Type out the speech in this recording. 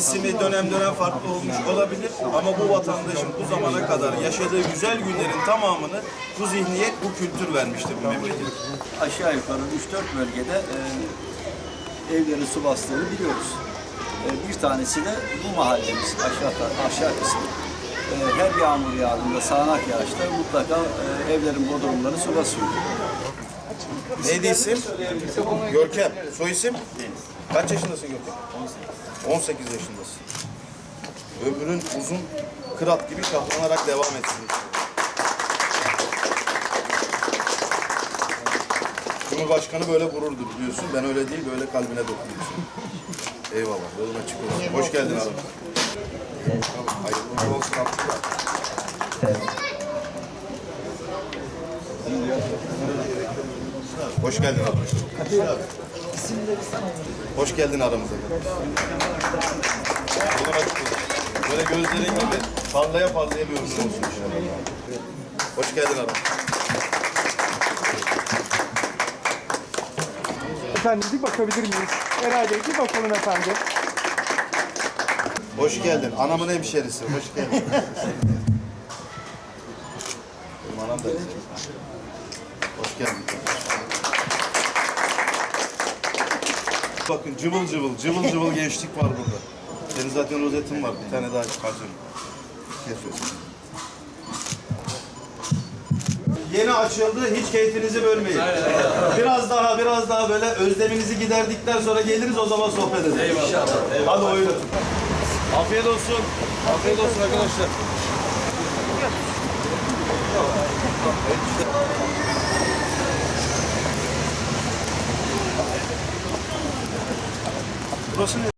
ismi dönem dönem farklı olmuş olabilir ama bu vatandaşın bu zamana kadar yaşadığı güzel günlerin tamamını bu zihniyet, bu kültür vermiştir bu memlekete. aşağı yukarı 3-4 bölgede e, evlerin su bastığını biliyoruz. E, bir tanesi de bu mahallemiz aşağı, aşağı kısmı. E, her yağmur yağdığında sağanak yağışta mutlaka e, evlerin bodrumları su basıyor. Neydi isim? Görkem. Soy isim? Kaç yaşındasın Görkem? 18. 18 yaşındasın. Ömrün uzun kırat gibi şahlanarak devam etsin. Cumhurbaşkanı böyle vururdu biliyorsun. Ben öyle değil, böyle kalbine dokunuyorsun. Eyvallah, yolun açık olsun. Hoş geldin abi. Hayırlı olsun Abdullah. Hoş geldin abi. Hoş geldin aramıza. Yolun açık olsun. Böyle gözlerin gibi parlaya parlaya bir ömür olsun inşallah. Hoş geldin abi. Efendim bir bakabilir miyiz? Eray Bey bir bakalım efendim. Hoş geldin. Anamın hemşerisi. Hoş geldin. Benim anam da. Hoş geldin. Bakın cıvıl cıvıl, cıvıl cıvıl gençlik var burada. Senin zaten rozetin var. Bir tane daha çıkartıyorum. Kesiyorsun. Yeni açıldı. Hiç keyfinizi bölmeyin. Biraz daha, biraz daha böyle özleminizi giderdikten sonra geliriz o zaman sohbet ederiz. Eyvallah. Hadi oyun. Afiyet olsun. Afiyet olsun arkadaşlar. Досить